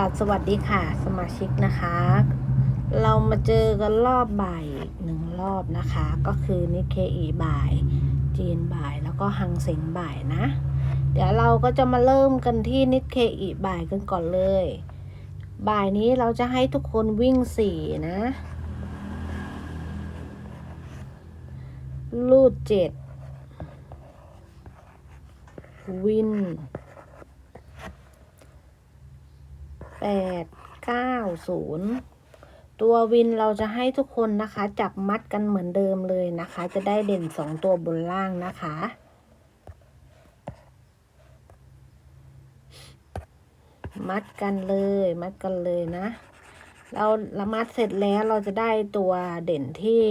สวัสดีค่ะ สมาชิกนะคะ เรามาเจอกันรอบบ่ายหนึ่งรอบนะคะ ก็คือนิเคอีบ่าย จีนบ่ายแล้วก็ฮังเซ็งบ่ายนะ เดี๋ยวเราก็จะมาเริ่มกันที่นิเคอีบ่ายกันก่อนเลย บ่ายนี้เราจะให้ทุกคนวิ่งสี่นะลูดเจ็ดวิน แปดเก้าศูนย์ตัววินเราจะให้ทุกคนนะคะ จับมัดกันเหมือนเดิมเลยนะคะ จะได้เด่นสองตัวบนล่างนะคะ มัดกันเลย มัดกันเลยนะ เราละมัดเสร็จแล้วเราจะได้ตัวเด่นที่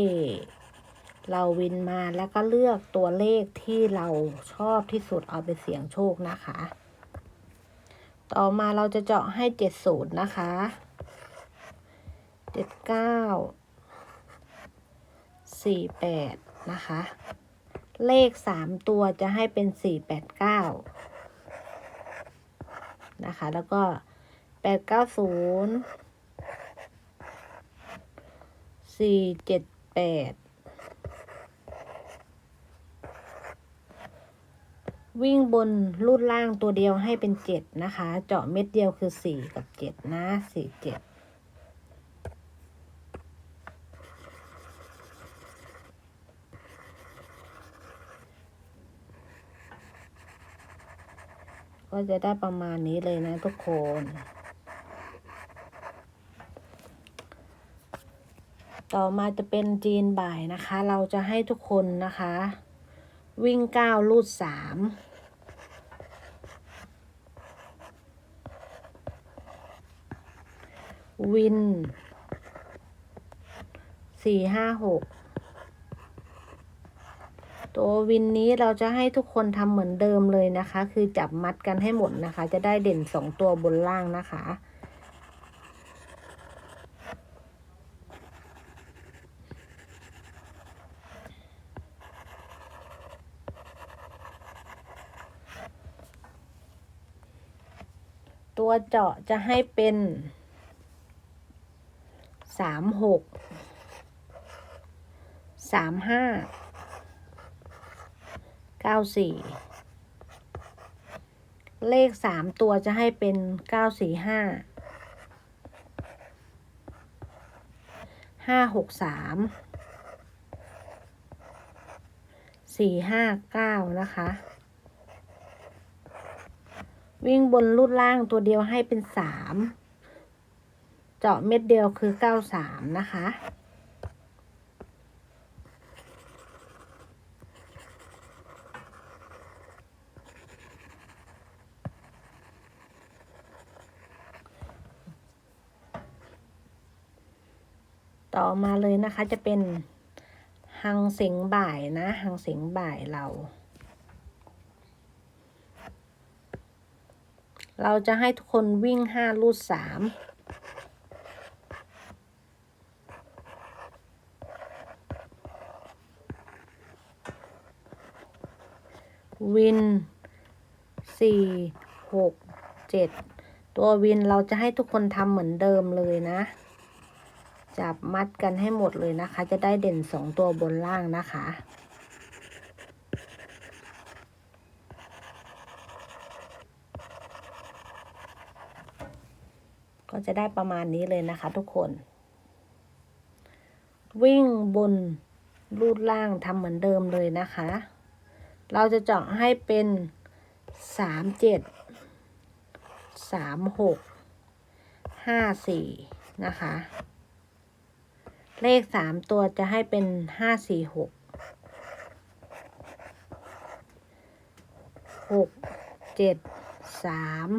เราวินมาแล้วก็เลือกตัวเลขที่เราชอบที่สุดเอาไปเสี่ยงโชคนะคะ ต่อมาเราจะเจาะให้เจ็ดศูนย์นะคะเจ็ดเก้าสี่แปดนะคะ เลขสามตัวจะให้เป็นสี่แปดเก้านะคะ แล้วก็แปดเก้าศูนย์สี่เจ็ดแปด วิ่งบนรูดล่างตัวเดียวให้เป็นเจ็ดนะคะ เจาะเม็ดเดียวคือสี่กับเจ็ดนะสี่เจ็ดก็จะได้ประมาณนี้เลยนะทุกคน ต่อมาจะเป็นจีนบ่ายนะคะ เราจะให้ทุกคนนะคะ วิ่งเก้าลูดสาม วินสี่ห้าหกตัววินนี้เราจะให้ทุกคนทำเหมือนเดิมเลยนะคะ คือจับมัดกันให้หมดนะคะ จะได้เด่นสองตัวบนล่างนะคะตัวเจาะจะให้เป็น สามหกสามห้าเก้าสี่เลขสามตัวจะให้เป็นเก้าสี่ห้าห้าหกสามสี่ห้าเก้านะคะ วิ่งบนรูดล่างตัวเดียวให้เป็นสาม เจาะเม็ดเดียวคือเก้าสามนะคะ ต่อมาเลยนะคะจะเป็นหังเสงบ่ายนะหังเสงบ่ายเรา เราจะให้ทุกคนวิ่งห้าลูดสาม วินสี่หกเจ็ดตัววินเราจะให้ทุกคนทำเหมือนเดิมเลยนะ จับมัดกันให้หมดเลยนะคะ จะได้เด่นสองตัวบนล่างนะคะก็จะได้ประมาณนี้เลยนะคะทุกคน วิ่งบนรูดล่างทำเหมือนเดิมเลยนะคะ เราจะเจาะให้เป็นสามเจ็ดสามหกห้าสี่นะคะ เลขสามตัวจะให้เป็นห้าสี่หกหกเจ็ดสาม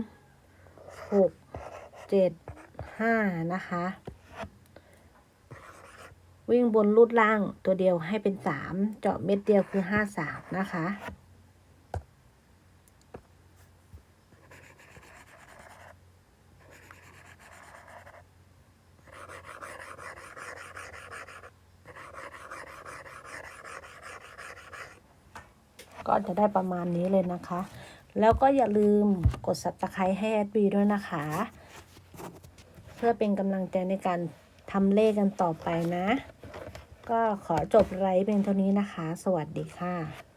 หกเจ็ดห้านะคะ วิ่งบนรูดล่างตัวเดียวให้เป็นสามเจาะเม็ดเดียวคือห้าสามนะคะ ก็จะได้ประมาณนี้เลยนะคะ แล้วก็อย่าลืมกด subscribe ให้แอดบีด้วยนะคะ เพื่อเป็นกำลังใจในการทำเลขกันต่อไปนะ ก็ขอจบไลฟ์เพียงเท่านี้นะคะ สวัสดีค่ะ